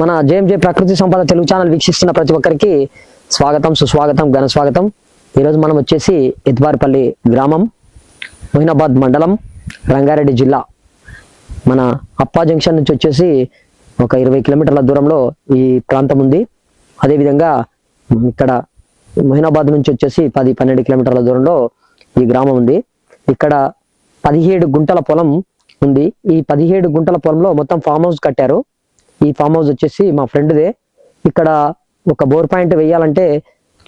మన జేఎంజే ప్రకృతి సంపద తెలుగు ఛానల్ వీక్షిస్తున్న ప్రతి ఒక్కరికి స్వాగతం సుస్వాగతం ఘన స్వాగతం. ఈరోజు మనం వచ్చేసి ఎద్వార్పల్లి గ్రామం మొహినాబాద్ మండలం రంగారెడ్డి జిల్లా. మన అప్పా జంక్షన్ నుంచి వచ్చేసి ఒక ఇరవై కిలోమీటర్ల దూరంలో ఈ ప్రాంతం ఉంది. అదేవిధంగా ఇక్కడ మొహినాబాద్ నుంచి వచ్చేసి పది పన్నెండు కిలోమీటర్ల దూరంలో ఈ గ్రామం ఉంది. ఇక్కడ పదిహేడు గుంటల పొలం ఉంది. ఈ పదిహేడు గుంటల పొలంలో మొత్తం ఫామ్ హౌస్ కట్టారు. ఈ ఫామ్ హౌస్ వచ్చేసి మా ఫ్రెండ్దే. ఇక్కడ ఒక బోర్ పాయింట్ వేయాలంటే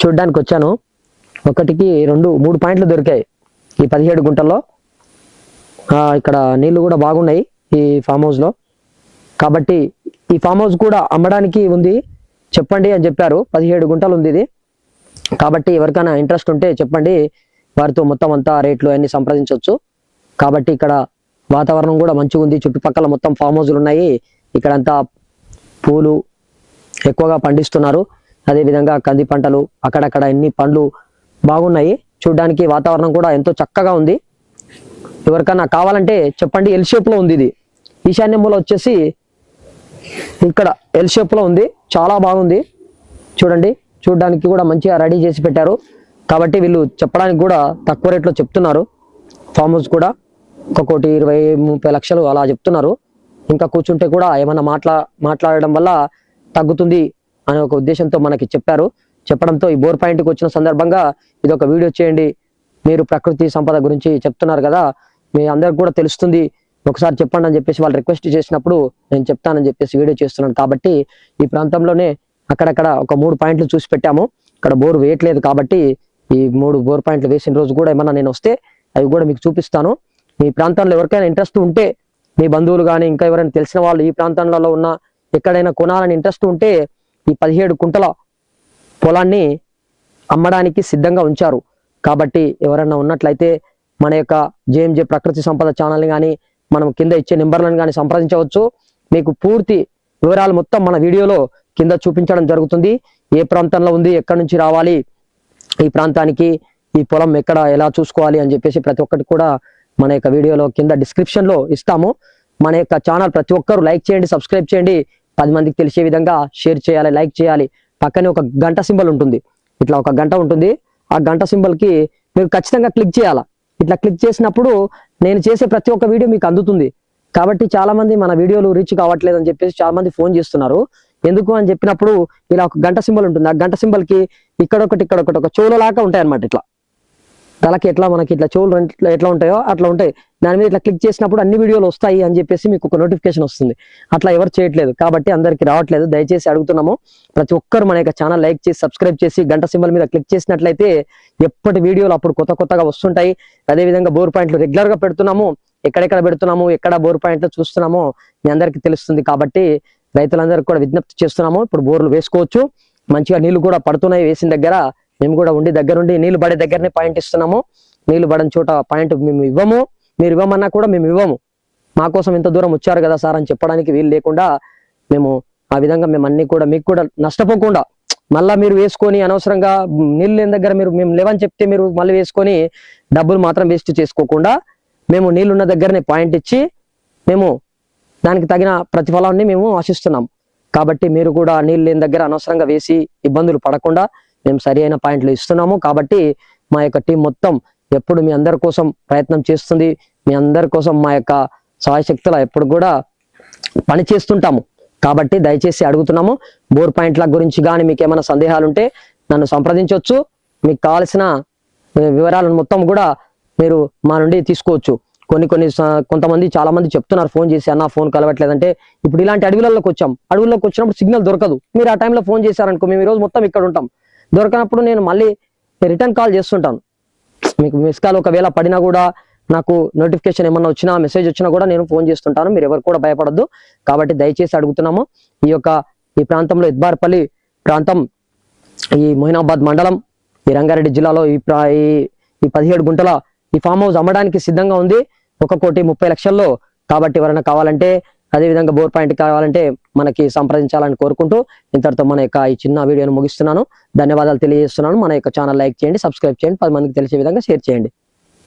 చూడ్డానికి వచ్చాను. ఒకటికి రెండు మూడు పాయింట్లు దొరికాయి ఈ పదిహేడు గుంటల్లో. ఇక్కడ నీళ్ళు కూడా బాగున్నాయి ఈ ఫామ్ హౌస్లో కాబట్టి ఈ ఫామ్ హౌస్ కూడా అమ్మడానికి ఉంది. చెప్పండి అని చెప్పారు. పదిహేడు గుంటలు ఉంది ఇది. కాబట్టి ఎవరికైనా ఇంట్రెస్ట్ ఉంటే చెప్పండి. వారితో మొత్తం అంతా రేట్లు అన్ని సంప్రదించవచ్చు. కాబట్టి ఇక్కడ వాతావరణం కూడా మంచిగా ఉంది చుట్టుపక్కల మొత్తం ఫామ్ హౌస్లు ఉన్నాయి. ఇక్కడ అంతా పూలు ఎక్కువగా పండిస్తున్నారు. అదేవిధంగా కంది పంటలు అక్కడక్కడ ఎన్ని పండ్లు బాగున్నాయి. చూడడానికి వాతావరణం కూడా ఎంతో చక్కగా ఉంది. ఎవరికన్నా కావాలంటే చెప్పండి ఎల్ షేప్లో ఉంది ఇది. ఈశాన్య మూల వచ్చేసి ఇక్కడ ఎల్ షేప్లో ఉంది. చాలా బాగుంది. చూడండి చూడడానికి కూడా మంచిగా రెడీ చేసి పెట్టారు. కాబట్టి వీళ్ళు చెప్పడానికి కూడా తక్కువ రేట్లో చెప్తున్నారు. ఫామ్ హౌస్ కూడా ఒక కోటి ఇరవై ముప్పై లక్షలు అలా చెప్తున్నారు. ఇంకా కూర్చుంటే కూడా ఏమన్నా మాట్లా మాట్లాడడం వల్ల తగ్గుతుంది అనే ఒక ఉద్దేశంతో మనకి చెప్పారు. చెప్పడంతో ఈ బోర్ పాయింట్కి వచ్చిన సందర్భంగా ఇది ఒక వీడియో చేయండి. మీరు ప్రకృతి సంపద గురించి చెప్తున్నారు కదా మీ అందరికి కూడా తెలుస్తుంది. ఒకసారి చెప్పండి అని చెప్పేసి వాళ్ళు రిక్వెస్ట్ చేసినప్పుడు నేను చెప్తానని చెప్పేసి వీడియో చేస్తున్నాను. కాబట్టి ఈ ప్రాంతంలోనే అక్కడక్కడ ఒక మూడు పాయింట్లు చూసి పెట్టాము. ఇక్కడ బోర్ వేయట్లేదు కాబట్టి ఈ మూడు బోర్ పాయింట్లు వేసిన రోజు కూడా ఏమన్నా నేను వస్తే అవి కూడా మీకు చూపిస్తాను. మీ ప్రాంతంలో ఎవరికైనా ఇంట్రెస్ట్ ఉంటే మీ బంధువులు కానీ ఇంకా ఎవరైనా తెలిసిన వాళ్ళు ఈ ప్రాంతంలో ఉన్న ఎక్కడైనా కొనాలని ఇంట్రెస్ట్ ఉంటే ఈ పదిహేడు కుంటల పొలాన్ని అమ్మడానికి సిద్ధంగా ఉంచారు. కాబట్టి ఎవరైనా ఉన్నట్లయితే మన యొక్క జేఎంజే ప్రకృతి సంపద ఛానల్ని కానీ మనం కింద ఇచ్చే నెంబర్లను కానీ సంప్రదించవచ్చు. మీకు పూర్తి వివరాలు మొత్తం మన వీడియోలో కింద చూపించడం జరుగుతుంది. ఏ ప్రాంతంలో ఉంది ఎక్కడి నుంచి రావాలి ఈ ప్రాంతానికి ఈ పొలం ఎక్కడ ఎలా చూసుకోవాలి అని చెప్పేసి ప్రతి ఒక్కటి కూడా మన యొక్క వీడియోలో కింద డిస్క్రిప్షన్లో ఇస్తాము. మన యొక్క ఛానల్ ప్రతి ఒక్కరు లైక్ చేయండి సబ్స్క్రైబ్ చేయండి. పది మందికి తెలిసే విధంగా షేర్ చేయాలి లైక్ చేయాలి. పక్కనే ఒక గంట సింబల్ ఉంటుంది. ఇట్లా ఒక గంట ఉంటుంది. ఆ గంట సింబల్కి మీరు ఖచ్చితంగా క్లిక్ చేయాలా. ఇట్లా క్లిక్ చేసినప్పుడు నేను చేసే ప్రతి ఒక్క వీడియో మీకు అందుతుంది. కాబట్టి చాలా మంది మన వీడియోలు రీచ్ కావట్లేదు అని చెప్పేసి చాలా మంది ఫోన్ చేస్తున్నారు. ఎందుకు అని చెప్పినప్పుడు ఇలా ఒక గంట సింబల్ ఉంటుంది. ఆ గంట సింబల్కి ఇక్కడ ఒకటి ఇక్కడ ఒకటి ఒక చోలలాగా లాగా ఉంటాయి అన్నమాట ఇట్లా. తలకి ఎట్లా మనకి ఇట్లా చెవులు ఎట్లా ఉంటాయో అట్లా ఉంటాయి. దాని మీద ఇట్లా క్లిక్ చేసినప్పుడు అన్ని వీడియోలు వస్తాయి అని చెప్పేసి మీకు ఒక నోటిఫికేషన్ వస్తుంది. అట్లా ఎవరు చేయట్లేదు. కాబట్టి అందరికి రావట్లేదు. దయచేసి అడుగుతున్నాము. ప్రతి ఒక్కరు మన యొక్క ఛానల్ లైక్ చేసి సబ్స్క్రైబ్ చేసి గంట సింబల్ మీద క్లిక్ చేసినట్లయితే ఎప్పటి వీడియోలు అప్పుడు కొత్త కొత్తగా వస్తుంటాయి. అదే విధంగా బోర్ పాయింట్లు రెగ్యులర్గా పెడుతున్నాము. ఎక్కడెక్కడ పెడుతున్నాము ఎక్కడ బోర్ పాయింట్లు చూస్తున్నామో మీ అందరికీ తెలుస్తుంది. కాబట్టి రైతులందరికీ కూడా విజ్ఞప్తి చేస్తున్నాము. ఇప్పుడు బోర్లు వేసుకోవచ్చు. మంచిగా నీళ్ళు కూడా పడుతున్నాయి వేసిన దగ్గర. మేము కూడా ఉండి దగ్గరుండి నీళ్ళు పడే దగ్గరనే పాయింట్ ఇస్తున్నాము. నీళ్ళు పడని చోట పాయింట్ మేము ఇవ్వము. మీరు ఇవ్వమన్నా కూడా మేము ఇవ్వము. మా కోసం ఇంత దూరం వచ్చారు కదా సార్ అని చెప్పడానికి వీలు లేకుండా మేము ఆ విధంగా మేము అన్ని కూడా మీకు కూడా నష్టపోకుండా మళ్ళా మీరు వేసుకొని అనవసరంగా నీళ్ళు లేని దగ్గర మీరు మేము లేవని చెప్తే మీరు మళ్ళీ వేసుకొని డబ్బులు మాత్రం వేస్ట్ చేసుకోకుండా మేము నీళ్ళున్న దగ్గరనే పాయింట్ ఇచ్చి మేము దానికి తగిన ప్రతిఫలాన్ని మేము ఆశిస్తున్నాం. కాబట్టి మీరు కూడా నీళ్ళు లేని దగ్గర అనవసరంగా వేసి ఇబ్బందులు పడకుండా మేము సరి అయిన పాయింట్లు ఇస్తున్నాము. కాబట్టి మా యొక్క టీం మొత్తం ఎప్పుడు మీ అందరి కోసం ప్రయత్నం చేస్తుంది. మీ అందరి కోసం మా యొక్క సహాయశక్తుల ఎప్పుడు కూడా పని చేస్తుంటాము. కాబట్టి దయచేసి అడుగుతున్నాము. బోర్ పాయింట్ల గురించి కానీ మీకు ఏమైనా సందేహాలు ఉంటే నన్ను సంప్రదించవచ్చు మీకు కావాల్సిన వివరాలను మొత్తం కూడా మీరు మా నుండి తీసుకోవచ్చు. కొన్ని కొన్ని కొంతమంది చాలా మంది చెప్తున్నారు ఫోన్ చేసి అన్న ఫోన్ కలవట్లేదంటే ఇప్పుడు ఇలాంటి అడవులలోకి వచ్చాం. అడవుల్లోకి వచ్చినప్పుడు సిగ్నల్ దొరకదు. మీరు ఆ టైంలో ఫోన్ చేశారనుకో మేము ఈ రోజు మొత్తం ఇక్కడ ఉంటాం దొరకనప్పుడు నేను మళ్ళీ రిటర్న్ కాల్ చేస్తుంటాను. మీకు మిస్ కాల్ ఒకవేళ పడినా కూడా నాకు నోటిఫికేషన్ ఏమన్నా వచ్చినా మెసేజ్ వచ్చినా కూడా నేను ఫోన్ చేస్తుంటాను. మీరు ఎవరు కూడా భయపడద్దు. కాబట్టి దయచేసి అడుగుతున్నాము. ఈ యొక్క ఈ ప్రాంతంలో ఇద్బార్పల్లి ప్రాంతం ఈ మొహినాబాద్ మండలం ఈ రంగారెడ్డి జిల్లాలో ఈ ప్రా ఈ ఈ పదిహేడు గుంటల ఈ ఫామ్ హౌస్ అమ్మడానికి సిద్ధంగా ఉంది. ఒక కోటి ముప్పై లక్షల్లో కాబట్టి ఎవరైనా కావాలంటే అదే విధంగా బోర్ పాయింట్ కావాలంటే మనకి సంప్రదించాలని కోరుకుంటూ ఇంతటితో మన యొక్క ఈ చిన్న వీడియోను ముగిస్తున్నాను. ధన్యవాదాలు తెలియజేస్తున్నాను. మన యొక్క ఛానల్ లైక్ చేయండి సబ్స్క్రైబ్ చేయండి. పది మందికి తెలిసే విధంగా షేర్ చేయండి.